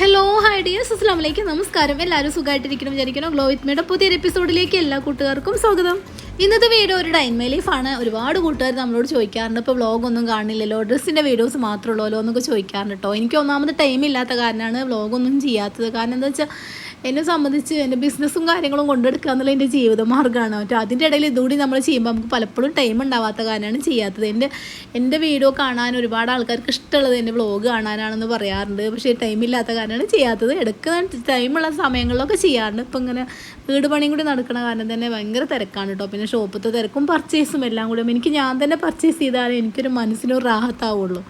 Hello hi dears അസ്ലാമലേക്ക് നമസ്കാരം എല്ലാവരും സുഖമായിട്ടിരിക്കണം വിചാരിക്കണം ഗ്ലോ വിത്ത് മീയുടെ പുതിയൊരു എപ്പിസോഡിലേക്ക് എല്ലാ കൂട്ടുകാർക്കും സ്വാഗതം. ഇന്നത്തെ വീഡിയോ ഒരു ഡൈൻമേ ലൈഫാണ് ഒരുപാട് കൂട്ടുകാർ നമ്മളോട് ചോദിക്കാറുണ്ട്. ഇപ്പോൾ വ്ളോഗ് ഒന്നും കാണില്ലല്ലോ. ഡ്രസ്സിന്റെ വീഡിയോസ് മാത്രമുള്ളല്ലോ എന്നൊക്കെ ചോദിക്കാറുണ്ട് കേട്ടോ എനിക്ക് ഒന്നാമത് ടൈം ഇല്ലാത്ത കാരണമാണ് വ്ളോഗൊന്നും ചെയ്യാത്തത്. കാരണം എന്താ വെച്ചാൽ എന്നെ സംബന്ധിച്ച് എന്റെ ബിസിനസ്സും കാര്യങ്ങളും കൊണ്ടെടുക്കുക എന്നുള്ള എന്റെ ജീവിത മാർഗമാണ് മറ്റേ അതിന്റെ ഇടയിൽ ഇതുകൂടി നമ്മൾ ചെയ്യുമ്പോൾ നമുക്ക് പലപ്പോഴും ടൈം ഉണ്ടാവാത്ത കാരണമാണ് ചെയ്യാത്തത്. എന്റെ എന്റെ വീഡിയോ കാണാൻ ഒരുപാട് ആൾക്കാർക്ക് ഇഷ്ടമുള്ളത് എന്റെ വ്ളോഗ് കാണാനാണെന്ന് പറയാറുണ്ട്. പക്ഷേ ടൈം ഇല്ലാത്ത കാരണമാണ് ചെയ്യാത്തത്. എടുക്കുന്ന ടൈമുള്ള സമയങ്ങളിലൊക്കെ ചെയ്യാറുണ്ട്. ഇപ്പം ഇങ്ങനെ വീട് പണിയും കൂടി നടക്കുന്ന കാരണം തന്നെ ഭയങ്കര തിരക്കാണ് കേട്ടോ പിന്നെ ഷോപ്പത്തെ തിരക്കും പർച്ചേസും എല്ലാം കൂടി. എനിക്ക് ഞാൻ തന്നെ പർച്ചേസ് ചെയ്താലേ എനിക്കൊരു മനസ്സിനൊരു റാഹത്താവുള്ളൂ.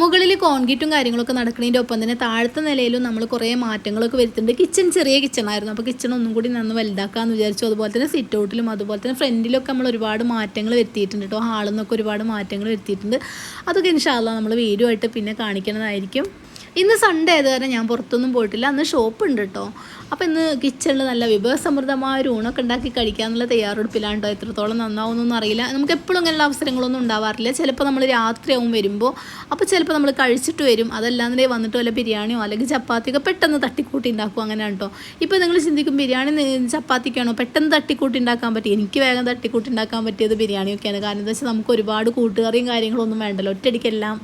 മുകളിൽ കോൺക്രീറ്റും കാര്യങ്ങളൊക്കെ നടക്കുന്നതിന്റെ ഒപ്പം തന്നെ താഴത്തെ നിലയിലും നമ്മൾ കുറേ മാറ്റങ്ങളൊക്കെ വരുത്തുന്നുണ്ട്. കിച്ചൺ ചെറിയ കിച്ചണായിരുന്നു അപ്പോൾ കിച്ചൺ ഒന്നും കൂടി നന്ന് വലുതാക്കാമെന്ന് വിചാരിച്ചു. അതുപോലെ തന്നെ സിറ്റ് ഔട്ടിലും അതുപോലെ തന്നെ ഫ്രണ്ടിലൊക്കെ നമ്മൾ ഒരുപാട് മാറ്റങ്ങൾ വരുത്തിയിട്ടുണ്ട് കേട്ടോ ഹാളിൽ നിന്നൊക്കെ ഒരുപാട് മാറ്റങ്ങൾ വരുത്തിയിട്ടുണ്ട്. അതൊക്കെ ഇൻഷാല്ല നമ്മൾ വീഡിയോ ആയിട്ട് പിന്നെ കാണിക്കുന്നതായിരിക്കും ഇന്ന് സൺഡേ ആയത് കാരണം ഞാൻ പുറത്തൊന്നും പോയിട്ടില്ല. അന്ന് ഷോപ്പ് ഉണ്ട് കേട്ടോ അപ്പോൾ ഇന്ന് കിച്ചണിൽ നല്ല വിഭവസമൃദ്ധമായ ഒരു ഊണൊക്കെ ഉണ്ടാക്കി തയ്യാറെടുപ്പിലാണ് കേട്ടോ എത്രത്തോളം നന്നാവുന്നൊന്നും അറിയില്ല. നമുക്ക് എപ്പോഴും ഇങ്ങനെയുള്ള അവസരങ്ങളൊന്നും ഉണ്ടാവാറില്ല. ചിലപ്പോൾ നമ്മൾ രാത്രിയാവും വരുമ്പോൾ അപ്പോൾ ചിലപ്പോൾ നമ്മൾ കഴിച്ചിട്ട് വരും. അതല്ലാതെ വന്നിട്ട് വല്ല ബിരിയാണിയോ അല്ലെങ്കിൽ ചപ്പാത്തിയൊക്കെ പെട്ടെന്ന് തട്ടിക്കൂട്ടി ഉണ്ടാക്കും. അങ്ങനെ കേട്ടോ ഇപ്പോൾ നിങ്ങൾ ചിന്തിക്കും ബിരിയാണി ചപ്പാത്തിക്കാണോ? പെട്ടെന്ന് തട്ടിക്കൂട്ടി ഉണ്ടാക്കാൻ പറ്റി എനിക്ക് വേഗം തട്ടിക്കൂട്ടി ഉണ്ടാക്കാൻ പറ്റിയത് ബിരിയാണിയൊക്കെയാണ്. കാരണം എന്താ വെച്ചാൽ നമുക്ക് ഒരുപാട് കൂട്ടുകറിയും കാര്യങ്ങളൊന്നും വേണ്ടല്ലോ. ഒറ്റയടിക്കെല്ലാം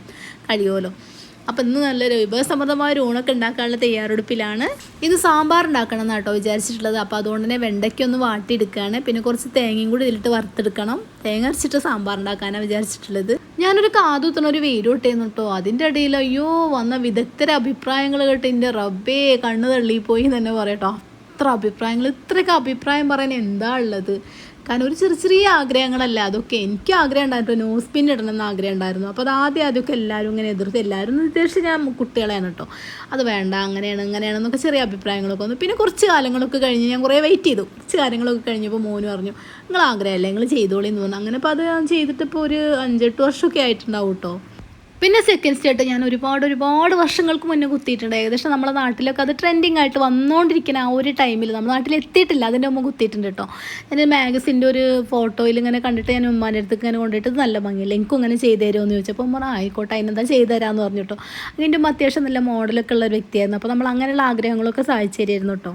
കഴിയുമല്ലോ. അപ്പം ഇന്ന് നല്ലൊരു വിഭവസമൃദ്ധമായ ഒരു ഊണൊക്കെ ഉണ്ടാക്കാനുള്ള തയ്യാറെടുപ്പിലാണ്. ഇത് സാമ്പാർ ഉണ്ടാക്കണം എന്നാണ് കേട്ടോ വിചാരിച്ചിട്ടുള്ളത്. അപ്പോൾ അതുകൊണ്ട് തന്നെ വെണ്ടയ്ക്ക ഒന്ന് വാട്ടിയെടുക്കുകയാണ് പിന്നെ കുറച്ച് തേങ്ങയും കൂടി ഇതിലിട്ട് വറുത്തെടുക്കണം. തേങ്ങ അരച്ചിട്ട് സാമ്പാർ ഉണ്ടാക്കാനാണ് വിചാരിച്ചിട്ടുള്ളത്. ഞാനൊരു കാതൂത്തണ ഒരു വേര് ഇട്ടേന്നു കേട്ടോ അതിന്റെ ഇടയിൽ അയ്യോ വന്ന വിദഗ്ധര അഭിപ്രായങ്ങൾ കേട്ട് എന്റെ റബ്ബേ കണ്ണു തള്ളിപ്പോയി എന്ന് തന്നെ പറയട്ടോ അത്ര അഭിപ്രായങ്ങൾ ഇത്രയൊക്കെ അഭിപ്രായം പറയാൻ എന്താ ഉള്ളത്? കാരണം ഒരു ചെറിയ ചെറിയ ആഗ്രഹങ്ങളല്ല. അതൊക്കെ എനിക്ക് ആഗ്രഹം ഉണ്ടായിരുന്നു. നോസ് പിൻ ഇടണം എന്ന് ആഗ്രഹം ഉണ്ടായിരുന്നു. അപ്പോൾ അത് ആദ്യം ആദ്യമൊക്കെ എല്ലാവരും ഇങ്ങനെ എതിർത്ത് എല്ലാവരും ഉദ്ദേശിച്ച് ഞാൻ കുട്ടികളെയാണ് കേട്ടോ. അത് വേണ്ട അങ്ങനെയാണ് ഇങ്ങനെയാണെന്നൊക്കെ ചെറിയ അഭിപ്രായങ്ങളൊക്കെ വന്നു. പിന്നെ കുറച്ച് കാലങ്ങളൊക്കെ കഴിഞ്ഞ് ഞാൻ കുറേ വെയിറ്റ് ചെയ്തു. കുറച്ച് കാര്യങ്ങളൊക്കെ കഴിഞ്ഞപ്പോൾ മോന് പറഞ്ഞു നിങ്ങൾ ആഗ്രഹമല്ലേ നിങ്ങൾ ചെയ്തോളി എന്ന് പറഞ്ഞു. അങ്ങനെ അപ്പോൾ അത് ഞാൻ ചെയ്തിട്ടിപ്പോൾ ഒരു അഞ്ചെട്ട് വർഷമൊക്കെ ആയിട്ടുണ്ടാവും കേട്ടോ. പിന്നെ സെക്കൻഡ് സ്റ്റേട്ട് ഞാൻ ഒരുപാട് ഒരുപാട് വർഷങ്ങൾക്ക് മുന്നേ കുത്തിയിട്ടുണ്ട്. ഏകദേശം നമ്മുടെ നാട്ടിലൊക്കെ അത് ട്രെൻഡിങ് ആയിട്ട് വന്നുകൊണ്ടിരിക്കുന്ന ആ ഒരു ടൈമിൽ നമ്മുടെ നാട്ടിൽ എത്തിയിട്ടില്ല. അതിന്റെ മുമ്പ് കുത്തിയിട്ടുണ്ട് കേട്ടോ ഞാൻ മാഗസിന്റെ ഒരു ഫോട്ടോയിൽ ഇങ്ങനെ കണ്ടിട്ട് ഞാൻ ഉമ്മാന്റെ അടുത്ത് ഇങ്ങനെ കൊണ്ടിട്ട് നല്ല ഭംഗിയില്ല എനിക്കും ഇങ്ങനെ ചെയ്തു തരുമോ എന്ന് ചോദിച്ചപ്പോൾ ഉമ്മ ആയിക്കോട്ടെ അതിനെന്താ ചെയ്തു തരാമെന്ന് പറഞ്ഞു കേട്ടോ അതിന്റെ അത്യാവശ്യം നല്ല മോഡലൊക്കെ ഉള്ള ഒരു വ്യക്തിയായിരുന്നു. അപ്പോൾ നമ്മൾ അങ്ങനെയുള്ള ആഗ്രഹങ്ങളൊക്കെ സാധിച്ചു തരുമായിരുന്നു കേട്ടോ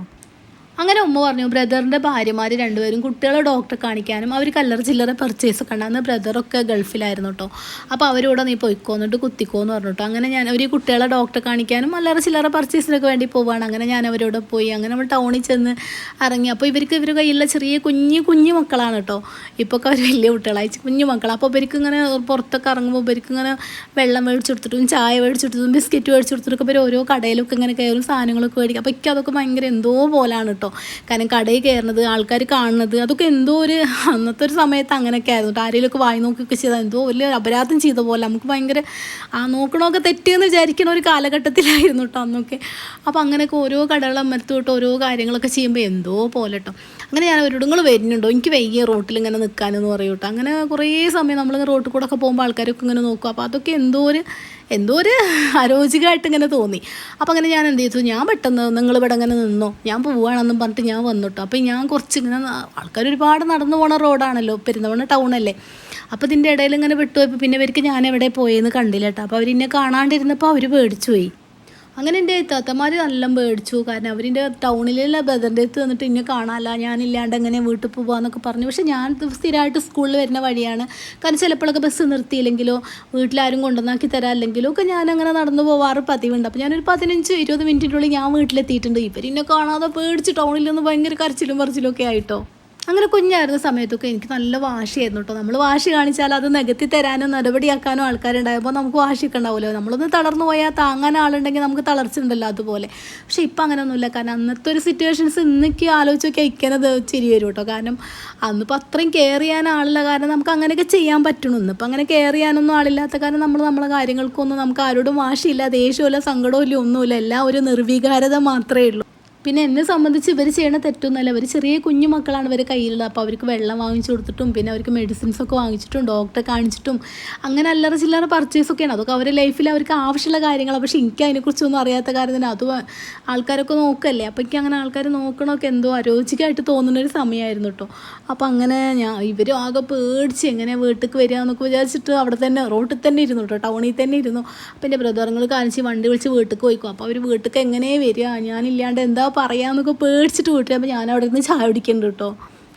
അങ്ങനെ ഉമ്മ പറഞ്ഞു ബ്രദറിന്റെ ഭാര്യമാർ രണ്ടുപേരും കുട്ടികളെ ഡോക്ടറെ കാണിക്കാനും അവർ കല്ലറ ചില്ലറ പർച്ചേസ് ഒക്കെ ബ്രദറൊക്കെ ഗൾഫിലായിരുന്നു കേട്ടോ അപ്പോൾ അവരോട് നീ പൊയ്ക്കോ എന്നിട്ട് കുത്തിക്കോ എന്ന് പറഞ്ഞു കേട്ടോ അങ്ങനെ ഞാൻ അവർ കുട്ടികളെ ഡോക്ടറെ കാണിക്കാനും അല്ലറ ചില്ലറ പർച്ചേസിനൊക്കെ വേണ്ടി പോവാണ്. അങ്ങനെ ഞാൻ അവരോട് പോയി. അങ്ങനെ നമ്മൾ ടൗണിൽ ചെന്ന് ഇറങ്ങി. അപ്പോൾ ഇവർക്ക് ഇവർ കയ്യിലുള്ള ചെറിയ കുഞ്ഞു കുഞ്ഞു മക്കളാണ് കേട്ടോ ഇപ്പോൾ അവർ വലിയ കുട്ടികളായി കുഞ്ഞു മക്കളാണ് അപ്പോൾ ഇവർക്ക് ഇങ്ങനെ പുറത്തൊക്കെ ഇറങ്ങുമ്പോൾ ഇവർക്ക് ഇങ്ങനെ വെള്ളം മേടിച്ചു കൊടുത്തിട്ടും ചായ മേടിച്ചു കൊടുത്തിട്ടും ബിസ്ക്കറ്റ് മേടിച്ചു കൊടുത്തിട്ടൊക്കെ ഇവർ ഓരോ കടയിലൊക്കെ ഇങ്ങനെ കയറും സാധനങ്ങളൊക്കെ മേടിക്കും. അപ്പോൾ എനിക്ക് അതൊക്കെ ഭയങ്കര എന്തോ പോലാണ് കേട്ടോ കാരണം കടയിൽ കയറുന്നത് ആൾക്കാർ കാണുന്നത് അതൊക്കെ എന്തോ ഒരു അന്നത്തെ ഒരു സമയത്ത് അങ്ങനെയൊക്കെ ആയിരുന്നു. കേട്ടോ ആരെങ്കിലുമൊക്കെ വായി നോക്കിയൊക്കെ ചെയ്താൽ എന്തോ വലിയ അപരാധം ചെയ്ത പോലെ. നമുക്ക് ഭയങ്കര ആ നോക്കണമൊക്കെ തെറ്റിയെന്ന് വിചാരിക്കണ ഒരു കാലഘട്ടത്തിലായിരുന്നു കേട്ടോ അന്നൊക്കെ. അപ്പോൾ അങ്ങനെയൊക്കെ ഓരോ കടകൾ അമർത്തി തൊട്ട് ഓരോ കാര്യങ്ങളൊക്കെ ചെയ്യുമ്പോൾ എന്തോ പോലെ കേട്ടോ അങ്ങനെ ഞാൻ അവരോട് നിങ്ങൾ വരുന്നുണ്ടോ? എനിക്ക് വൈകിയ റോട്ടിൽ ഇങ്ങനെ നിൽക്കാനെന്ന് പറയൂട്ടോ കേട്ടോ അങ്ങനെ കുറേ സമയം നമ്മൾ റോട്ടിൽ കൂടെ ഒക്കെ പോകുമ്പോൾ ആൾക്കാരൊക്കെ ഇങ്ങനെ നോക്കും. അപ്പോൾ അതൊക്കെ എന്തോ ഒരു എന്തോ ഒരു അരോചികമായിട്ട് ഇങ്ങനെ തോന്നി. അപ്പോൾ അങ്ങനെ ഞാൻ എന്ത് ചെയ്തു? ഞാൻ പെട്ടെന്ന് നിങ്ങൾ ഇവിടെ ഇങ്ങനെ നിന്നോ? ഞാൻ പോവുകയാണെന്നും പറഞ്ഞിട്ട് ഞാൻ വന്നിട്ടോ. അപ്പം അപ്പോൾ ഞാൻ കുറച്ച് ഇങ്ങനെ ആൾക്കാർ ഒരുപാട് നടന്നു പോണ റോഡാണല്ലോ പെരുന്നവണ ടൗൺ അല്ലേ? അപ്പോൾ ഇതിന്റെ ഇടയിൽ ഇങ്ങനെ വിട്ടുപോയപ്പോൾ പിന്നെ ഇവർക്ക് ഞാൻ എവിടെ പോയെന്ന് കണ്ടില്ല കേട്ടോ അപ്പോൾ എന്നെ കാണാണ്ടിരുന്നപ്പോൾ അവർ പേടിച്ചു പോയി അങ്ങനെ എന്റെ താത്തമാർ നല്ല പേടിച്ചു. കാരണം അവരിന്റെ ടൗണിലുള്ള ബ്രദറിന്റെ അടുത്ത് വന്നിട്ട് ഇന്നെ കാണാനല്ല ഞാനില്ലാണ്ട് എങ്ങനെ വീട്ടിൽ പോകാമെന്നൊക്കെ പറഞ്ഞു. പക്ഷേ ഞാൻ സ്ഥിരമായിട്ട് സ്കൂളിൽ വരുന്ന വഴിയാണ്. കാരണം ചിലപ്പോഴൊക്കെ ബസ് നിർത്തിയില്ലെങ്കിലോ വീട്ടിലാരും കൊണ്ടുവന്നാക്കി തരാമല്ലെങ്കിലോ ഒക്കെ ഞാൻ അങ്ങനെ നടന്നു പോവാറ് പതിവുണ്ട്. അപ്പോൾ ഞാനൊരു പതിനഞ്ച് ഇരുപത് മിനിറ്റിനുള്ളിൽ ഞാൻ വീട്ടിലെത്തിയിട്ടുണ്ട്. ഇവരിന്നെ കാണാതെ പേടിച്ച് ടൗണിൽ നിന്ന് ഭയങ്കര കരച്ചിലും പറച്ചിലും ഒക്കെ ആയിട്ടോ. അങ്ങനെ കുഞ്ഞായിരുന്ന സമയത്തൊക്കെ എനിക്ക് നല്ല വാശിയായിരുന്നു കേട്ടോ നമ്മൾ വാശി കാണിച്ചാൽ അത് നികത്തി തരാനോ നടപടിയാക്കാനോ ആൾക്കാരുണ്ടായപ്പോൾ നമുക്ക് വാശിയൊക്കെ ഉണ്ടാവുമല്ലോ നമ്മളൊന്ന് തളർന്നു പോയാൽ താങ്ങാൻ ആളുണ്ടെങ്കിൽ നമുക്ക് തളർച്ച ഉണ്ടല്ലോ അതുപോലെ. പക്ഷേ ഇപ്പം അങ്ങനെയൊന്നുമില്ല. കാരണം അന്നത്തെ ഒരു സിറ്റുവേഷൻസ് ഇന്നൊക്കെ ആലോചിച്ച് നോക്കിയാൽ ഇക്കനത് ചിരി വരും കേട്ടോ കാരണം അന്നിപ്പോൾ അത്രയും കെയർ ചെയ്യാൻ ആളില്ല. കാരണം നമുക്ക് അങ്ങനെയൊക്കെ ചെയ്യാൻ പറ്റണം. ഇന്നിപ്പോൾ അങ്ങനെ കെയർ ചെയ്യാനൊന്നും ആളില്ലാത്ത കാരണം നമ്മൾ നമ്മളെ കാര്യങ്ങൾക്കൊന്നും നമുക്ക് ആരോടും വാശിയില്ല. ദേഷ്യമില്ല സങ്കടമില്ല ഒന്നുമില്ല. എല്ലാം ഒരു നിർവികാരത മാത്രമേ ഉള്ളൂ. പിന്നെ എന്നെ സംബന്ധിച്ച് ഇവർ ചെയ്യണ തെറ്റൊന്നുമല്ല. ഇവർ ചെറിയ കുഞ്ഞു മക്കളാണ് ഇവർ കയ്യിലുള്ളത്. അപ്പോൾ അവർക്ക് വെള്ളം വാങ്ങിച്ചു കൊടുത്തിട്ടും പിന്നെ അവർക്ക് മെഡിസിൻസ് ഒക്കെ വാങ്ങിച്ചിട്ടും ഡോക്ടറെ കാണിച്ചിട്ടും അങ്ങനെ അല്ലറ ചില്ലറ പർച്ചേസ് ഒക്കെയാണ്. അതൊക്കെ അവരുടെ ലൈഫിൽ അവർക്ക് ആവശ്യമുള്ള കാര്യങ്ങളാണ് പക്ഷേ എനിക്ക് അതിനെക്കുറിച്ചൊന്നും അറിയാത്ത കാര്യത്തിന് അത് ആൾക്കാരൊക്കെ നോക്കല്ലേ. അപ്പോൾ എനിക്ക് അങ്ങനെ ആൾക്കാർ നോക്കണമൊക്കെ എന്തോ അരോചികമായിട്ട് തോന്നുന്ന ഒരു സമയമായിരുന്നു കേട്ടോ അപ്പോൾ അങ്ങനെ ഞാൻ ഇവരും ആകെ പേടിച്ച് എങ്ങനെ വീട്ടിൽ വരിക എന്നൊക്കെ വിചാരിച്ചിട്ട് അവിടെ തന്നെ റോട്ടിൽ തന്നെ ഇരുന്നു കേട്ടോ ടൗണിൽ തന്നെ ഇരുന്നു. അപ്പോൾ എന്റെ ബ്രദറുകൾ കാണിച്ച് വണ്ടി വിളിച്ച് വീട്ടിൽ പോയിക്കും. അപ്പോൾ അവർ വീട്ടിൽ എങ്ങനെ വരിക? ഞാനില്ലാണ്ട് എന്താ പറയാന്നൊക്കെ പേടിച്ചിട്ട് വീട്ടിൽ അപ്പോൾ ഞാൻ അവിടെ നിന്ന് ചായ കുടിക്കുന്നുണ്ട് കേട്ടോ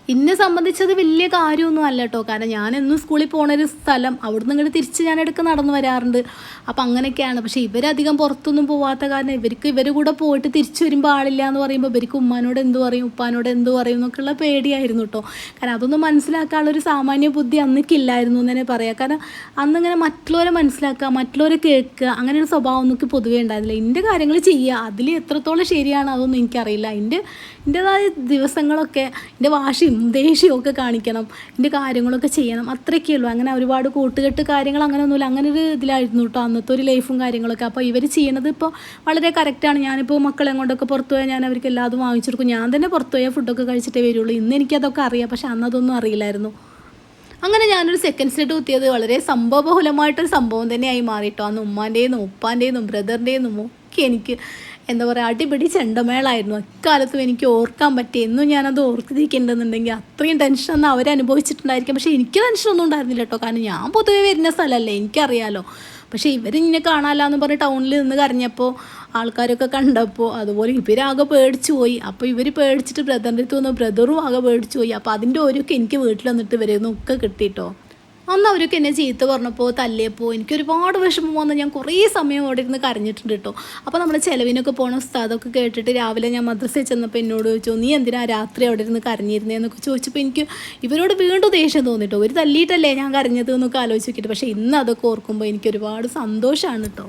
എന്നെ സംബന്ധിച്ചത് വലിയ കാര്യമൊന്നും അല്ല കേട്ടോ കാരണം ഞാൻ എന്നും സ്കൂളിൽ പോണ ഒരു സ്ഥലം അവിടുന്ന് ഇങ്ങോട്ട് തിരിച്ച് ഞാൻ ഇടയ്ക്ക് നടന്നു വരാറുണ്ട്. അപ്പം അങ്ങനെയൊക്കെയാണ്. പക്ഷേ ഇവരധികം പുറത്തൊന്നും പോവാത്ത കാരണം ഇവർക്ക് ഇവർ കൂടെ പോയിട്ട് തിരിച്ചു വരുമ്പോൾ ആളില്ല എന്ന് പറയുമ്പോൾ ഇവർക്ക് ഉമ്മാനോട് എന്ത് പറയും ഉപ്പാനോട് എന്ത് പറയും എന്നൊക്കെയുള്ള പേടിയായിരുന്നു കേട്ടോ കാരണം അതൊന്നും മനസ്സിലാക്കാനുള്ള ഒരു സാമാന്യ ബുദ്ധി അന്നേക്കില്ലായിരുന്നു എന്ന് തന്നെ പറയാം. കാരണം അന്നിങ്ങനെ മറ്റുള്ളവരെ മനസ്സിലാക്കുക മറ്റുള്ളവരെ കേൾക്കുക അങ്ങനെ ഒരു സ്വഭാവം ഒന്നും പൊതുവേ ഉണ്ടായിരുന്നില്ല. എന്റെ കാര്യങ്ങൾ ചെയ്യുക അതിൽ എത്രത്തോളം ശരിയാണ് അതൊന്നും എനിക്കറിയില്ല. എന്റെ എന്റെതായ ദിവസങ്ങളൊക്കെ എന്റെ വാശിയും ദേഷ്യവും ഒക്കെ കാണിക്കണം എന്റെ കാര്യങ്ങളൊക്കെ ചെയ്യണം അത്രയൊക്കെ ഉള്ളൂ. അങ്ങനെ ഒരുപാട് കൂട്ടുകെട്ട് കാര്യങ്ങൾ അങ്ങനെ ഒന്നുമില്ല. അങ്ങനെ ഒരു ഇതിലായിരുന്നു കേട്ടോ അന്നത്തെ ഒരു ലൈഫും കാര്യങ്ങളൊക്കെ. അപ്പോൾ ഇവർ ചെയ്യണത് ഇപ്പോൾ വളരെ കറക്റ്റാണ് ഞാനിപ്പോൾ മക്കളെ കൊണ്ടൊക്കെ പുറത്തു പോയാൽ ഞാൻ അവർക്ക് എല്ലാതും വാങ്ങിച്ചു കൊടുക്കും. ഞാൻ തന്നെ പുറത്തു പോയാൽ ഫുഡൊക്കെ കഴിച്ചിട്ടേ വരുള്ളൂ. ഇന്ന് എനിക്കതൊക്കെ അറിയാം. പക്ഷെ അന്നതൊന്നും അറിയില്ലായിരുന്നു. അങ്ങനെ ഞാനൊരു സെക്കൻഡ് സ്റ്റേറ്റ് കുത്തിയത് വളരെ സംഭവബഹുലമായിട്ടൊരു സംഭവം തന്നെയായി മാറിയിട്ടോ അന്ന് ഉമ്മാന്റെയും ഉപ്പാന്റെയും ബ്രദറിന്റെയും ഒക്കെ എനിക്ക് എന്താ പറയുക അടിപിടി ചെണ്ടമേളായിരുന്നു. അക്കാലത്തും എനിക്ക് ഓർക്കാൻ പറ്റി. എന്നും ഞാനത് ഓർത്തിരിക്കേണ്ടെന്നുണ്ടെങ്കിൽ അത്രയും ടെൻഷൻ ഒന്നും അവർ അനുഭവിച്ചിട്ടുണ്ടായിരിക്കും. പക്ഷേ എനിക്ക് ടെൻഷനൊന്നും ഉണ്ടായിരുന്നില്ല കേട്ടോ. കാരണം ഞാൻ പൊതുവെ വരുന്ന സ്ഥലമല്ലേ എനിക്കറിയാലോ. പക്ഷേ ഇവരിങ്ങനെ എന്ന് പറഞ്ഞ് ടൗണിൽ നിന്ന് കരഞ്ഞപ്പോൾ ആൾക്കാരൊക്കെ കണ്ടപ്പോൾ അതുപോലെ ഇവരാകെ പേടിച്ചു പോയി. അപ്പോൾ ഇവർ പേടിച്ചിട്ട് ബ്രദറിന്റെ അടുത്ത് വന്നു. ബ്രദറും ആകെ പേടിച്ചു പോയി. അപ്പോൾ അതിന്റെ ഓരോക്കെ എനിക്ക് വീട്ടിൽ വന്നിട്ട് ഇവരെയൊന്നും ഒക്കെ കിട്ടിയിട്ടോ അന്ന് അവരൊക്കെ എന്നെ ചീത്ത പറഞ്ഞപ്പോൾ തല്ലിയപ്പോൾ എനിക്ക് ഒരുപാട് വിഷമം വന്ന് ഞാൻ കുറേ സമയം അവിടെ ഇരുന്ന് കരഞ്ഞിട്ടുണ്ട് കേട്ടോ അപ്പോൾ നമ്മൾ ചിലവിനൊക്കെ പോണ ഉസ്താദൊക്കെ കേട്ടിട്ട് രാവിലെ ഞാൻ മദ്രസയിൽ ചെന്നപ്പോൾ എന്നോട് ചോദിച്ചു നീ എന്തിനാ രാത്രി അവിടെ ഇരുന്ന് കരഞ്ഞിരുന്നേന്നൊക്കെ ചോദിച്ചപ്പോൾ എനിക്ക് ഇവരോട് വീണ്ടും ദേഷ്യം തോന്നിട്ടോ. ഒരു തല്ലിയിട്ടല്ലേ ഞാൻ കരഞ്ഞത് എന്നൊക്കെ ആലോചിച്ച് നോക്കിയിട്ട് പക്ഷേ ഇന്ന് അതൊക്കെ ഓർക്കുമ്പോൾ എനിക്ക് ഒരുപാട് സന്തോഷമാണ് കേട്ടോ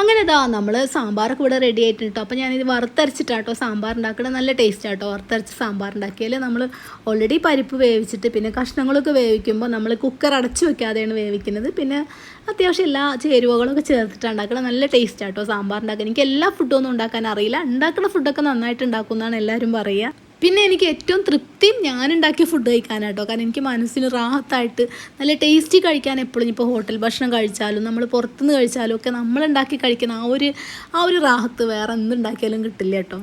അങ്ങനെ ഇതാ നമ്മൾ സാമ്പാറൊക്കെ ഇവിടെ റെഡി ആയിട്ടുണ്ട് കേട്ടോ അപ്പോൾ ഞാനിത് വറുത്തരച്ചിട്ടാട്ടോ സാമ്പാർ ഉണ്ടാക്കുന്നത് നല്ല ടേസ്റ്റ് ആട്ടോ. വറുത്തരച്ച് സാമ്പാർ ഉണ്ടാക്കിയാൽ നമ്മൾ ഓൾറെഡി പരിപ്പ് വേവിച്ചിട്ട് പിന്നെ കഷ്ണങ്ങളൊക്കെ വേവിക്കുമ്പോൾ നമ്മൾ കുക്കർ അടച്ചു വെക്കാതെയാണ് വേവിക്കുന്നത്. പിന്നെ അത്യാവശ്യം എല്ലാ ചേരുവകളൊക്കെ ചേർത്തിട്ട് ഉണ്ടാക്കണം. നല്ല ടേസ്റ്റ് ആട്ടോ സാമ്പാർ ഉണ്ടാക്കാൻ എനിക്ക് എല്ലാ ഫുഡും ഒന്നും ഉണ്ടാക്കാൻ അറിയില്ല. ഉണ്ടാക്കുന്ന ഫുഡൊക്കെ നന്നായിട്ട് ഉണ്ടാക്കുന്നതാണ് എല്ലാവരും പറയുക. പിന്നെ എനിക്ക് ഏറ്റവും തൃപ്തിയും ഞാനുണ്ടാക്കിയ ഫുഡ് കഴിക്കാനാട്ടോ. കാരണം എനിക്ക് മനസ്സിന് റാഹത്തായിട്ട് നല്ല ടേസ്റ്റി കഴിക്കാൻ എപ്പോഴും ഇപ്പോൾ ഹോട്ടൽ ഭക്ഷണം കഴിച്ചാലും നമ്മൾ പുറത്തുനിന്ന് കഴിച്ചാലും ഒക്കെ നമ്മളുണ്ടാക്കി കഴിക്കുന്ന ആ ഒരു ആ ഒരു റാഹത്ത് വേറെ എന്തുണ്ടാക്കിയാലും കിട്ടില്ല കേട്ടോ.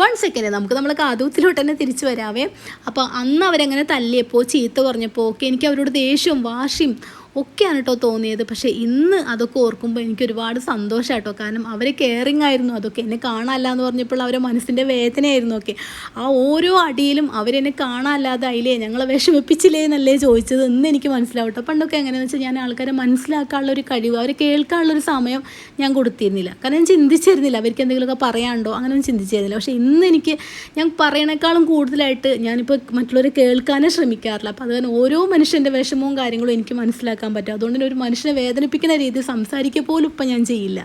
വൺ സെക്കൻഡ് നമുക്ക് നമ്മൾ കാതൂത്തിലോട്ട് തന്നെ തിരിച്ചു വരാവേ. അപ്പോൾ അന്ന് അവരങ്ങനെ തല്ലിയപ്പോൾ ചീത്ത പറഞ്ഞപ്പോൾ ഒക്കെ എനിക്ക് അവരോട് ദേഷ്യവും വാശിയും ഒക്കെയാണ് കേട്ടോ തോന്നിയത്. പക്ഷേ ഇന്ന് അതൊക്കെ ഓർക്കുമ്പോൾ എനിക്ക് ഒരുപാട് സന്തോഷമായിട്ടോ കാരണം അവർ കെയറിങ് ആയിരുന്നു. അതൊക്കെ എന്നെ കാണാനല്ല എന്ന് പറഞ്ഞപ്പോൾ അവരെ മനസ്സിന്റെ വേദനയായിരുന്നു ഒക്കെ. ആ ഓരോ അടിയിലും അവരെന്നെ കാണാനല്ലാതെ അതിലേ ഞങ്ങളെ വിഷമിപ്പിച്ചില്ലേ എന്നല്ലേ ചോദിച്ചത് ഇന്ന് എനിക്ക് മനസ്സിലാവട്ടോ പണ്ടൊക്കെ എങ്ങനെയാണെന്ന് വെച്ചാൽ ഞാൻ ആൾക്കാരെ മനസ്സിലാക്കാനുള്ള ഒരു കഴിവ് അവരെ കേൾക്കാനുള്ളൊരു സമയം ഞാൻ കൊടുത്തിരുന്നില്ല. കാരണം ഞാൻ ചിന്തിച്ചിരുന്നില്ല അവർക്ക് എന്തെങ്കിലുമൊക്കെ പറയാനുണ്ടോ? അങ്ങനെയൊന്നും ചിന്തിച്ചിരുന്നില്ല. പക്ഷേ ഇന്ന് എനിക്ക് ഞാൻ പറയണേക്കാളും കൂടുതലായിട്ട് ഞാനിപ്പോൾ മറ്റുള്ളവരെ കേൾക്കാനേ ശ്രമിക്കാറില്ല. അപ്പോൾ അത് ഓരോ മനുഷ്യന്റെ വിഷമവും കാര്യങ്ങളും എനിക്ക് മനസ്സിലാക്കാൻ പറ്റും. അതുകൊണ്ട് ഒരു മനുഷ്യനെ വേദനിപ്പിക്കുന്ന രീതിയിൽ സംസാരിക്കുക പോലും ഇപ്പം ഞാൻ ചെയ്യില്ല.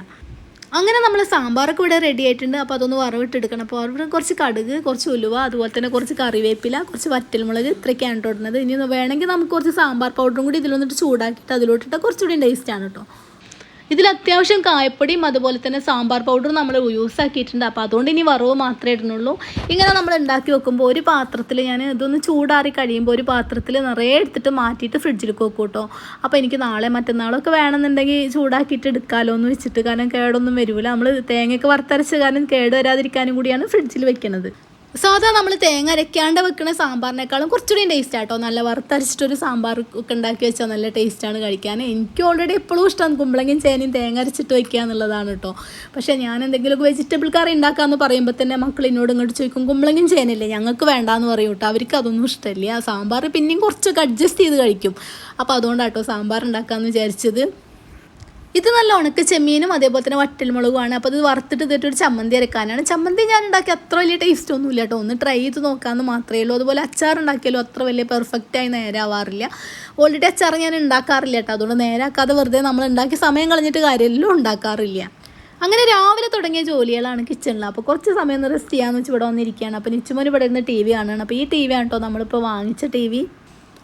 അങ്ങനെ നമ്മൾ സാമ്പാറൊക്കെ ഇവിടെ റെഡി ആയിട്ടുണ്ട്. അപ്പോൾ അതൊന്ന് വറവിട്ടെടുക്കണം. അപ്പോൾ വറവിട്ട് കുറച്ച് കടുക് കുറച്ച് ഉലുവ അതുപോലെ തന്നെ കുറച്ച് കറിവേപ്പില കുറച്ച് വറ്റൽമുളക് ഇത്രയൊക്കെയാണ് ഇടുന്നത് ഇനി വേണമെങ്കിൽ നമുക്ക് കുറച്ച് സാമ്പാർ പൗഡറും കൂടി ഇതിലൊന്നിട്ട് ചൂടാക്കിയിട്ട് അതിലോട്ടിട്ട് കുറച്ചുകൂടി ടേസ്റ്റ് ആണ് കേട്ടോ. ഇതിൽ അത്യാവശ്യം കായപ്പൊടിയും അതുപോലെ തന്നെ സാമ്പാർ പൗഡറും നമ്മൾ യൂസ് ആക്കിയിട്ടുണ്ട്. അപ്പോൾ അതുകൊണ്ട് ഇനി വറവ് മാത്രമേ ഇടുന്നുള്ളൂ. ഇങ്ങനെ നമ്മൾ ഉണ്ടാക്കി വെക്കുമ്പോൾ ഒരു പാത്രത്തിൽ ഞാൻ ഇതൊന്ന് ചൂടാറി കഴിയുമ്പോൾ ഒരു പാത്രത്തിൽ നിറയെ എടുത്തിട്ട് മാറ്റിയിട്ട് ഫ്രിഡ്ജിൽ വെക്കും കേട്ടോ. അപ്പോൾ എനിക്ക് നാളെ മറ്റന്നാളൊക്കെ വേണമെന്നുണ്ടെങ്കിൽ ചൂടാക്കിയിട്ട് എടുക്കാമല്ലോ എന്ന് വെച്ചിട്ട്. കാരണം കേടൊന്നും വരില്ല നമ്മൾ തേങ്ങയൊക്കെ വറുത്തരച്ച് കാരണം കേട് വരാതിരിക്കാനും കൂടിയാണ് ഫ്രിഡ്ജിൽ വെക്കുന്നത് സാധാ നമ്മൾ തേങ്ങ അരയ്ക്കാണ്ട് വെക്കുന്ന സാമ്പാറിനേക്കാളും കുറച്ചുകൂടി ടേസ്റ്റ് ആട്ടോ. നല്ല വറുത്തരച്ചിട്ടൊരു സാമ്പാർ ഒക്കെ ഉണ്ടാക്കി വെച്ചാൽ നല്ല ടേസ്റ്റാണ് കഴിക്കാൻ. എനിക്ക് ഓൾറെഡി എപ്പോഴും ഇഷ്ടം കുമ്പളങ്ങയും ചേനയും തേങ്ങ അരച്ചിട്ട് വയ്ക്കുക എന്നുള്ളതാണ് കേട്ടോ പക്ഷേ ഞാൻ എന്തെങ്കിലുമൊക്കെ വെജിറ്റബിൾ കറി ഉണ്ടാക്കാമെന്ന് പറയുമ്പോൾ തന്നെ മക്കൾ എന്നോട് ഇങ്ങോട്ട് ചോദിക്കും കുമ്പളങ്ങയും ചേനയില്ലേ? ഞങ്ങൾക്ക് വേണ്ടാന്ന് പറയും കേട്ടോ അവർക്ക് അതൊന്നും ഇഷ്ടമില്ല. ആ സാമ്പാർ പിന്നെയും കുറച്ചൊക്കെ അഡ്ജസ്റ്റ് ചെയ്ത് കഴിക്കും. അപ്പോൾ അതുകൊണ്ടാട്ടോ സാമ്പാർ ഉണ്ടാക്കാമെന്ന് വിചാരിച്ചത്. ഇത് നല്ല ഉണക്ക ചെമ്മീനും അതേപോലെ തന്നെ വട്ടൽമുളകുമാണ് അപ്പോൾ അത് വറുത്തിട്ട് ഇതിട്ട് ഒരു ചമ്മന്തി അരക്കാനാണ്. ചമ്മന്തി ഞാൻ ഉണ്ടാക്കി അത്ര വലിയ ടേസ്റ്റ് ഒന്നും ഇല്ല കേട്ടോ. ഒന്ന് ട്രൈ ചെയ്ത് നോക്കാമെന്ന് മാത്രമേ ഉള്ളൂ. അതുപോലെ അച്ചാർ ഉണ്ടാക്കിയാലും അത്ര വലിയ പെർഫെക്റ്റായി നേരാവാറില്ല. ഓൾറെഡി അച്ചാർ ഞാൻ ഉണ്ടാക്കാറില്ല കേട്ടോ. അതുകൊണ്ട് നേരാക്കാതെ വെറുതെ നമ്മൾ ഉണ്ടാക്കി സമയം കളഞ്ഞിട്ട് കാര്യമെല്ലാം ഉണ്ടാക്കാറില്ല. അങ്ങനെ രാവിലെ തുടങ്ങിയ ജോലികളാണ് കിച്ചണിൽ അപ്പോൾ കുറച്ച് സമയം ഒന്ന് റെസ്റ്റ് ചെയ്യാമെന്ന് വെച്ച് ഇവിടെ വന്നിരിക്കുകയാണ്. അപ്പോൾ നിച്ചുമോൻ ഇവിടെ ഇരുന്ന് ടി വി കാണുകയാണ്. അപ്പോൾ ഈ ടി വി ആണ് കേട്ടോ നമ്മളിപ്പോൾ വാങ്ങിച്ച ടി വി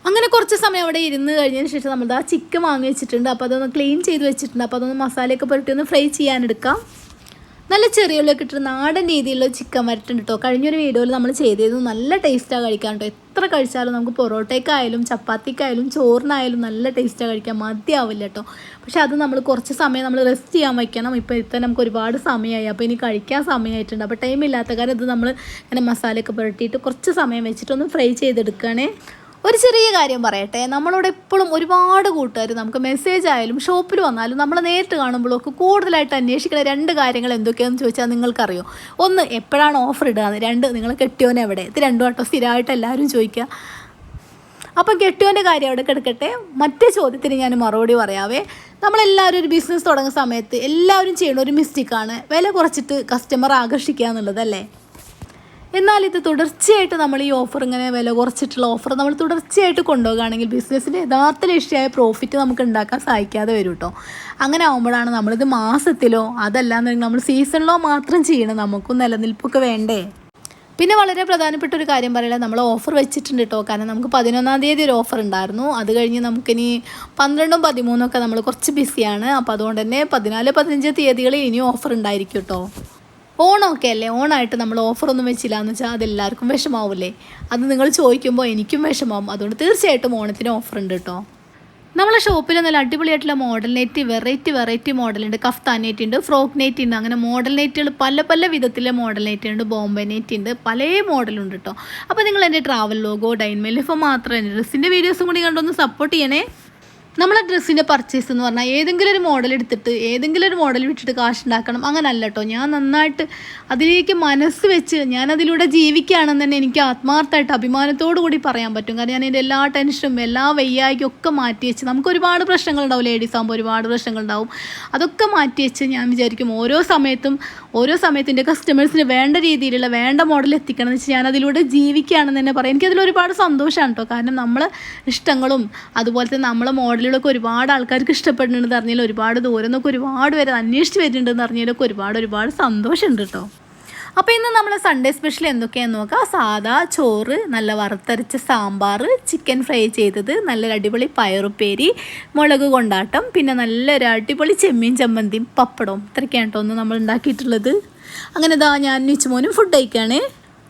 അങ്ങനെ കുറച്ച് സമയം അവിടെ ഇരുന്ന് കഴിഞ്ഞതിന് ശേഷം നമ്മൾ ആ ചിക്കൻ വാങ്ങി വെച്ചിട്ടുണ്ട്. അപ്പോൾ അതൊന്ന് ക്ലീൻ ചെയ്ത് വെച്ചിട്ടുണ്ട്. അപ്പോൾ അതൊന്ന് മസാലയൊക്കെ പുരട്ടി ഒന്ന് ഫ്രൈ ചെയ്യാനെടുക്കാം. നല്ല ചെറിയുള്ളിലൊക്കെ കിട്ടുന്ന നാടൻ രീതിയിലുള്ള ചിക്കൻ വരട്ടുണ്ട് കേട്ടോ കഴിഞ്ഞൊരു വീഡിയോയിൽ നമ്മൾ ചെയ്തത് നല്ല ടേസ്റ്റാണ് കഴിക്കാൻ കേട്ടോ എത്ര കഴിച്ചാലും നമുക്ക് പൊറോട്ടയ്ക്കായാലും ചപ്പാത്തിക്കായാലും ചോറിനായാലും നല്ല ടേസ്റ്റാണ് കഴിക്കാൻ മതിയാവില്ല കേട്ടോ പക്ഷേ അത് നമ്മൾ കുറച്ച് സമയം നമ്മൾ റെസ്റ്റ് ചെയ്യാൻ വയ്ക്കണം ഇപ്പോൾ ഇപ്പം നമുക്ക് ഒരുപാട് സമയമായി അപ്പോൾ ഇനി കഴിക്കാൻ സമയമായിട്ടുണ്ട് അപ്പോൾ ടൈം ഇല്ലാത്ത കാരണം ഇത് നമ്മൾ ഇങ്ങനെ മസാലയൊക്കെ പുരട്ടിയിട്ട് കുറച്ച് സമയം വെച്ചിട്ടൊന്ന് ഫ്രൈ ചെയ്തെടുക്കുകയാണേ ഒരു ചെറിയ കാര്യം പറയട്ടെ. നമ്മളോട് എപ്പോഴും ഒരുപാട് കൂട്ടുകാർ നമുക്ക് മെസ്സേജ് ആയാലും ഷോപ്പിൽ വന്നാലും നമ്മൾ നേരിട്ട് കാണുമ്പോഴൊക്കെ കൂടുതലായിട്ട് അന്വേഷിക്കുന്ന രണ്ട് കാര്യങ്ങൾ എന്തൊക്കെയാണെന്ന് ചോദിച്ചാൽ നിങ്ങൾക്കറിയോ. ഒന്ന് എപ്പോഴാണ് ഓഫർ ഇടുക രണ്ട് നിങ്ങൾ കെട്ടിയോനെ എവിടെ? ഇത് രണ്ടു വട്ടം സ്ഥിരമായിട്ട് എല്ലാവരും ചോദിക്കുക. അപ്പം കെട്ടിയോന്റെ കാര്യം അവിടെ കിടക്കട്ടെ. മറ്റേ ചോദ്യത്തിന് ഞാൻ മറുപടി പറയാവേ. നമ്മളെല്ലാവരും ഒരു ബിസിനസ് തുടങ്ങുന്ന സമയത്ത് എല്ലാവരും ചെയ്യുന്ന ഒരു മിസ്റ്റേക്കാണ് വില കുറച്ചിട്ട് കസ്റ്റമർ ആകർഷിക്കുക എന്നുള്ളതല്ലേ? എന്നാൽ ഇത് തുടർച്ചയായിട്ട് നമ്മൾ ഈ ഓഫർ ഇങ്ങനെ വില കുറച്ചിട്ടുള്ള ഓഫർ നമ്മൾ തുടർച്ചയായിട്ട് കൊണ്ടുപോകുകയാണെങ്കിൽ ബിസിനസ്സിന്റെ യഥാർത്ഥ ലക്ഷ്യമായ പ്രോഫിറ്റ് നമുക്ക് ഉണ്ടാക്കാൻ സഹായിക്കാതെ വരും കേട്ടോ അങ്ങനെ ആകുമ്പോഴാണ് നമ്മളിത് മാസത്തിലോ അതല്ലാന്നുണ്ടെങ്കിൽ നമ്മൾ സീസണിലോ മാത്രം ചെയ്യണം. നമുക്കും നിലനിൽപ്പൊക്കെ വേണ്ടേ. പിന്നെ വളരെ പ്രധാനപ്പെട്ട ഒരു കാര്യം പറയുന്നത് നമ്മൾ ഓഫർ വെച്ചിട്ടുണ്ട് കേട്ടോ കാരണം നമുക്ക് പതിനൊന്നാം തീയതി ഒരു ഓഫർ ഉണ്ടായിരുന്നു. അത് കഴിഞ്ഞ് നമുക്കിനി പന്ത്രണ്ടും പതിമൂന്നും ഒക്കെ നമ്മൾ കുറച്ച് ബിസിയാണ് അപ്പോൾ അതുകൊണ്ട് തന്നെ പതിനാല് പതിനഞ്ച് തീയതികളിൽ ഇനിയും ഓഫർ ഉണ്ടായിരിക്കും കേട്ടോ ഓണമൊക്കെ അല്ലേ? ഓണായിട്ട് നമ്മൾ ഓഫറൊന്നും വെച്ചില്ല എന്ന് വെച്ചാൽ അതെല്ലാവർക്കും വിഷമാവില്ലേ? അത് നിങ്ങൾ ചോദിക്കുമ്പോൾ എനിക്കും വിഷമാവും. അതുകൊണ്ട് തീർച്ചയായിട്ടും ഓണത്തിന് ഉണ്ട് കേട്ടോ നമ്മളെ ഷോപ്പിൽ നല്ല അടിപൊളിയായിട്ടുള്ള മോഡൽ നെറ്റ് വെറൈറ്റി വെറൈറ്റി മോഡലുണ്ട് കഫ്താൻ നെറ്റ് ഉണ്ട് ഫ്രോക്ക് നെറ്റ് ഉണ്ട് അങ്ങനെ മോഡൽ നെറ്റുകൾ പല പല വിധത്തിലെ മോഡൽ നെറ്റ് ഉണ്ട്. ബോംബെ നെറ്റ് ഉണ്ട് പല മോഡലുണ്ട് കേട്ടോ അപ്പോൾ നിങ്ങൾ എന്റെ ട്രാവൽ ലോഗോ ഡൈൻമെൽ ഇപ്പോൾ മാത്രമേ ഡ്രസ്സിന്റെ വീഡിയോസും കൂടി കണ്ടൊന്ന് സപ്പോർട്ട് ചെയ്യണേ. നമ്മളെ ഡ്രസ്സിന്റെ പർച്ചേസ് എന്ന് പറഞ്ഞാൽ ഏതെങ്കിലും ഒരു മോഡൽ എടുത്തിട്ട് ഏതെങ്കിലും ഒരു മോഡൽ വിട്ടിട്ട് കാശ് ഉണ്ടാക്കണം അങ്ങനല്ല കേട്ടോ ഞാൻ നന്നായിട്ട് അതിലേക്ക് മനസ്സ് വെച്ച് ഞാൻ അതിലൂടെ ജീവിക്കുകയാണെന്ന് തന്നെ എനിക്ക് ആത്മാർത്ഥമായിട്ട് അഭിമാനത്തോടു കൂടി പറയാൻ പറ്റും. കാരണം ഞാൻ എന്റെ എല്ലാ ടെൻഷനും എല്ലാ വയ്യായ്ക്കും ഒക്കെ മാറ്റി വെച്ച് നമുക്ക് ഒരുപാട് പ്രശ്നങ്ങളുണ്ടാവും ലേഡീസ് ആകുമ്പോൾ ഒരുപാട് പ്രശ്നങ്ങൾ ഉണ്ടാവും. അതൊക്കെ മാറ്റി വെച്ച് ഞാൻ വിചാരിക്കും ഓരോ സമയത്തും ഓരോ സമയത്തും എന്റെ കസ്റ്റമേഴ്സിന് വേണ്ട രീതിയിലുള്ള വേണ്ട മോഡൽ എത്തിക്കണം എന്ന് വെച്ചാൽ ഞാൻ അതിലൂടെ ജീവിക്കുകയാണെന്ന് തന്നെ പറയാം. എനിക്കതിൽ ഒരുപാട് സന്തോഷമാണ് കേട്ടോ കാരണം നമ്മൾ ഇഷ്ടങ്ങളും അതുപോലെ തന്നെ നമ്മളെ മോഡലുകളൊക്കെ ഒരുപാട് ആൾക്കാർക്ക് ഇഷ്ടപ്പെടുന്നുണ്ടെന്ന് അറിഞ്ഞാൽ ഒരുപാട് ദൂരം നിന്നൊക്കെ ഒരുപാട് പേര് അന്വേഷിച്ച് വരുന്നുണ്ടെന്ന് അറിഞ്ഞാലൊക്കെ ഒരുപാട് ഒരുപാട് സന്തോഷമുണ്ട് കേട്ടോ. അപ്പോൾ ഇന്ന് നമ്മൾ സൺഡേ സ്പെഷ്യൽ എന്തൊക്കെയാണെന്ന് നോക്കാം. സാദാ ചോറ് നല്ല വറുത്തരച്ച സാമ്പാർ ചിക്കൻ ഫ്രൈ ചെയ്തത് നല്ലൊരു അടിപൊളി പയറുപ്പേരി മുളക് കൊണ്ടാട്ടം പിന്നെ നല്ലൊരു അടിപൊളി ചെമ്മീൻ ചമ്മന്തിയും പപ്പടവും. ഇത്രയ്ക്കാണ് കേട്ടോ ഒന്ന് നമ്മൾ ഉണ്ടാക്കിയിട്ടുള്ളത്. അങ്ങനെ ഇതാ ഞാൻ നിച്ചുമോനും ഫുഡ് കഴിക്കുകയാണേ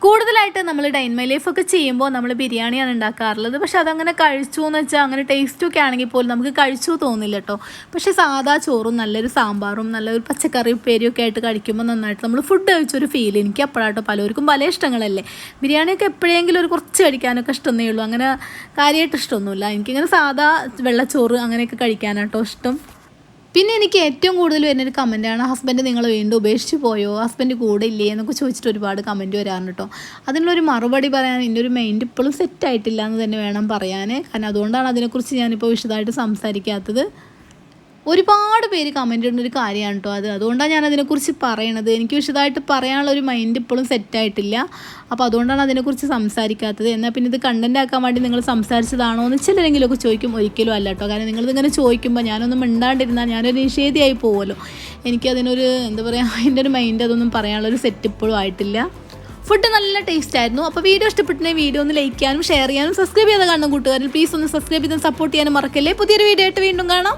കൂടുതലായിട്ട് നമ്മൾ ഡൈൻമൈ ലൈഫൊക്കെ ചെയ്യുമ്പോൾ നമ്മൾ ബിരിയാണിയാണ് ഉണ്ടാക്കാറുള്ളത്. പക്ഷെ അതങ്ങനെ കഴിച്ചു എന്ന് വെച്ചാൽ അങ്ങനെ ടേസ്റ്റൊക്കെ ആണെങ്കിൽ പോലും നമുക്ക് കഴിച്ചു തോന്നില്ല കേട്ടോ പക്ഷേ സാധാ ചോറും നല്ലൊരു സാമ്പാറും നല്ലൊരു പച്ചക്കറി ഉപ്പേരിയൊക്കെ ആയിട്ട് കഴിക്കുമ്പോൾ നന്നായിട്ട് നമ്മൾ ഫുഡ് കഴിച്ചൊരു ഫീൽ എനിക്ക് അപ്പോഴാട്ടോ പലർക്കും പല ഇഷ്ടങ്ങളല്ലേ. ബിരിയാണിയൊക്കെ എപ്പോഴെങ്കിലും ഒരു കുറച്ച് കഴിക്കാനൊക്കെ ഇഷ്ടമേ ഉള്ളൂ. അങ്ങനെ കാര്യമായിട്ട് ഇഷ്ടമൊന്നുമില്ല എനിക്കിങ്ങനെ സാധാ വെള്ളച്ചോറ് അങ്ങനെയൊക്കെ കഴിക്കാനാട്ടോ ഇഷ്ടം. പിന്നെ എനിക്ക് ഏറ്റവും കൂടുതൽ വരുന്ന വരുന്നൊരു കമന്റാണ് ഹസ്ബൻഡ് നിങ്ങൾ വീണ്ടും ഉപേക്ഷിച്ച് പോയോ? ഹസ്ബൻഡ് കൂടെ ഇല്ലേ? എന്നൊക്കെ ചോദിച്ചിട്ട് ഒരുപാട് കമന്റ് വരാറുണ്ട് കേട്ടോ അതിനുള്ളൊരു മറുപടി പറയാൻ എന്റെ ഒരു മൈൻഡ് ഇപ്പോഴും സെറ്റ് ആയിട്ടില്ല എന്ന് തന്നെ വേണം പറയാൻ കാരണം അതുകൊണ്ടാണ് അതിനെക്കുറിച്ച് ഞാനിപ്പോൾ വിശദമായിട്ട് സംസാരിക്കാത്തത്. ഒരുപാട് പേര് കമന്റ് ഇടുന്ന ഒരു കാര്യമാണ് കേട്ടോ അത്. അതുകൊണ്ടാണ് ഞാൻ അതിനെക്കുറിച്ച് പറയണത്. എനിക്ക് വിശദമായിട്ട് പറയാനുള്ള ഒരു മൈൻഡ് ഇപ്പോഴും സെറ്റായിട്ടില്ല അപ്പോൾ അതുകൊണ്ടാണ് അതിനെക്കുറിച്ച് സംസാരിക്കാത്തത്. എന്നാൽ പിന്നെ ഇത് കണ്ടന്റ് ആക്കാൻ വേണ്ടി നിങ്ങൾ സംസാരിച്ചതാണോ എന്ന് ചിലരെങ്കിലുമൊക്കെ ചോദിക്കും. ഒരിക്കലും അല്ല കേട്ടോ കാരണം നിങ്ങളിതിങ്ങനെ ചോദിക്കുമ്പോൾ ഞാനൊന്നും മിണ്ടാണ്ടിരുന്നാൽ ഞാനൊരു നിഷേധിയായി പോകുമല്ലോ എനിക്കതിനൊരു എന്താ പറയുക അതിന്റെ ഒരു മൈൻഡ് അതൊന്നും പറയാനുള്ളൊരു സെറ്റ് ഇപ്പോഴും ആയിട്ടില്ല. ഫുഡ് നല്ല ടേസ്റ്റ് ആയിരുന്നു. അപ്പോൾ വീഡിയോ ഇഷ്ടപ്പെട്ടിട്ടുണ്ടെങ്കിൽ വീഡിയോ ഒന്ന് ലൈക്ക് ചെയ്യാനും ഷെയർ ചെയ്യാനും സബ്സ്ക്രൈബ് ചെയ്ത് കാണുന്ന കൂട്ടുകാരിൽ പ്ലീസ് ഒന്ന് സബ്സ്ക്രൈബ് ചെയ്ത് സപ്പോർട്ട് ചെയ്യാനും മറക്കല്ലേ. പുതിയൊരു വീഡിയോ ആയിട്ട് വീണ്ടും കാണാം.